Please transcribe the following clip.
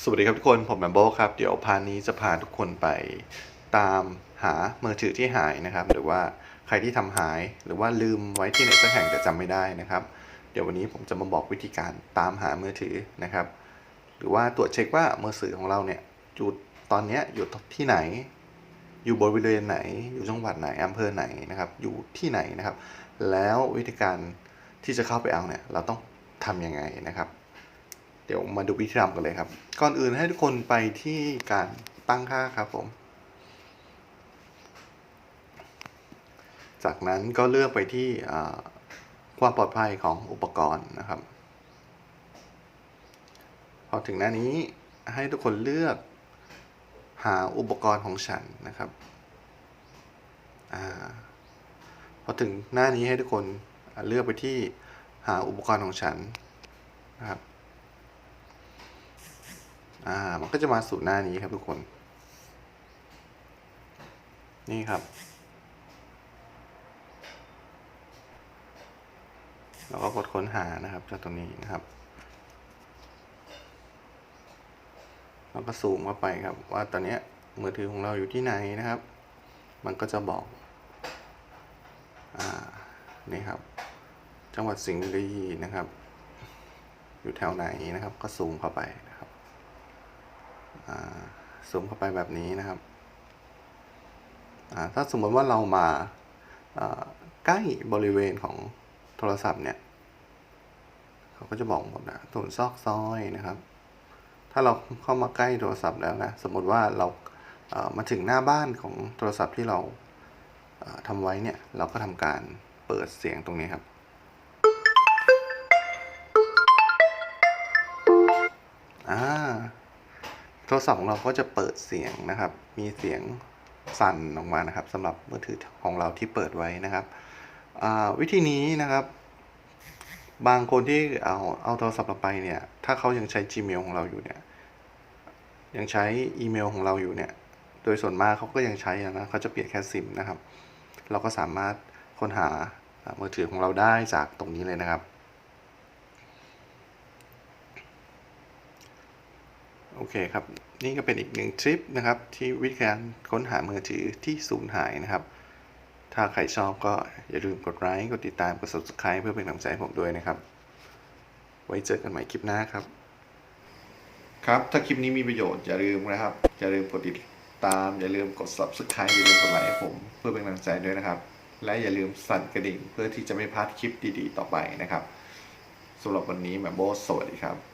สวัสดีครับทุกคน ผมแมมโบครับ เดี๋ยวพานี้จะพาทุกคนไปตามหามือถือที่หายนะครับ หรือว่าใครที่ทำหาย หรือว่าลืมไว้ที่ไหนสักแห่งแต่จำไม่ได้นะครับ เดี๋ยววันนี้ผมจะมาบอกวิธีการตามหามือถือนะครับ หรือว่าตรวจเช็คว่ามือถือของเราเนี่ยอยู่ตอนนี้อยู่ที่ไหน อยู่บริเวณไหน อยู่จังหวัดไหนอำเภอไหนนะครับ อยู่ที่ไหนนะครับ แล้ววิธีการที่จะเข้าไปเอาเนี่ยเราต้องทำยังไงนะครับ เดี๋ยวมาดูวิธีทำกันเลยครับ ก่อนอื่นให้ทุกคนไปที่การตั้งค่าครับผม จากนั้นก็เลือกไปที่ความปลอดภัยของอุปกรณ์นะครับ พอถึงหน้านี้ให้ทุกคนเลือกหาอุปกรณ์ของฉันนะครับอพอถึงหน้านี้ให้ทุกคนเลือกไปที่หาอุปกรณ์ของฉันนะครับ อ่า มันก็จะมาสู่หน้านี้ครับทุกคน นี่ครับ เราก็กดค้นหานะครับจากตรงนี้นะครับแล้วก็ซูมเข้าไปครับ ว่าตอนนี้มือถือของเราอยู่ที่ไหนนะครับ มันก็จะบอกอ่านี่ครับ จังหวัดสิงห์บุรีนะครับ อยู่แถวไหนนะครับ ก็ซูมเข้าไป ซูมเข้าไปแบบนี้นะครับ ถ้าสมมติว่าเรามาใกล้บริเวณของโทรศัพท์เนี่ย เขาก็จะบอกหมดนะถนนซอกซอยนะครับ ถ้าเราเข้ามาใกล้โทรศัพท์แล้วนะ สมมติว่าเรามาถึงหน้าบ้านของโทรศัพท์ที่เราทำไว้เนี่ย เราก็ทำการเปิดเสียงตรงนี้ครับ โทรศัพท์ของเราก็จะเปิดเสียงนะครับ มีเสียงสั่นออกมานะครับสำหรับมือถือของเราที่เปิดไว้นะครับวิธีนี้นะครับ บางคนที่เอาเอาโทรศัพท์เราไปเนี่ย ถ้าเขายังใช้ Gmail ของเราอยู่เนี่ย ยังใช้อีเมลของเราอยู่เนี่ย โดยส่วนมากเขาก็ยังใช้นะเขาจะเปลี่ยนแค่ซิมนะครับ เราก็สามารถค้นหาอ่ามือถือของเราได้จากตรงนี้เลยนะครับ โอเคครับ นี่ก็เป็นอีกหนึ่งทริปนะครับ ที่วิธีการค้นหามือถือที่สูญหายนะครับ ถ้าใครชอบก็อย่าลืมกดไลค์กดติดตามกด subscribe เพื่อเป็นกำลังใจให้ผมด้วยนะครับ ไว้เจอกันใหม่คลิปหน้าครับ ครับ ถ้าคลิปนี้มีประโยชน์อย่าลืมนะครับ อย่าลืมกดติดตาม อย่าลืมกด subscribe อย่าลืมกดไลค์ให้ผมเพื่อเป็นกำลังใจด้วยนะครับ และอย่าลืมสั่นกระดิ่งเพื่อที่จะไม่พลาดคลิปดีๆ ต่อไปนะครับสำหรับวันนี้แมมโบสวัสดีครับ